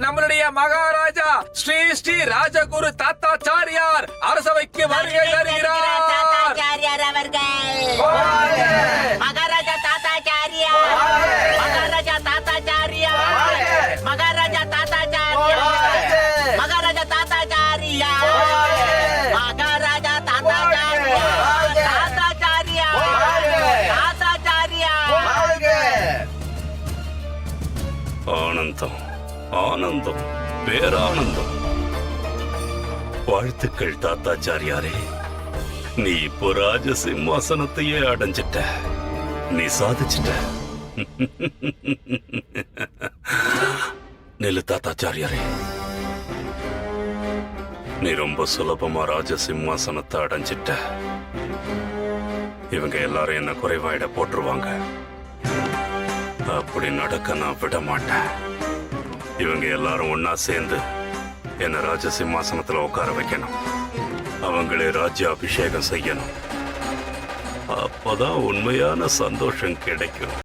நம்மளுடைய மகாராஜா ஸ்ரீ ஸ்ரீ ராஜகுரு தாத்தாச்சாரியார் அரசவைக்கு வருகை தருகிறார். தாத்தாச்சாரியார் அவர்கள். மகாராஜா தாத்தாச்சாரியா மகாராஜா தாத்தாச்சாரியா மகாராஜா தாத்தாச்சாரியா மகாராஜா தாத்தாச்சாரியா மகாராஜா தாத்தாச்சாரியா தாத்தாச்சாரியா தாத்தாச்சாரியா ஆனந்தம். ஆனந்தம் பேரானந்தம். வாழ்த்துக்கள் தாத்தாச்சாரியாரே. நீ இப்போ ராஜ சிம்மாசனத்தையே அடைஞ்சிட்ட. நீ சாதிச்சிட்ட. நெல்லு தாத்தாச்சாரியாரே. நீ ரொம்ப சுலபமா ராஜ சிம்மாசனத்தை அடைஞ்சிட்ட. இவங்க எல்லாரும் என்ன குறைவாயிட போட்டுருவாங்க. அப்படி நடக்க நான் விட மாட்டேன் இவங்க எல்லாரும் ஒன்னா சேர்ந்து என்ன ராஜ சிம்மாசனத்துல உட்கார வைக்கணும். அவங்களே ராஜ்ய அபிஷேகம் செய்யணும். அப்பதான் உண்மையான சந்தோஷம் கிடைக்கும்.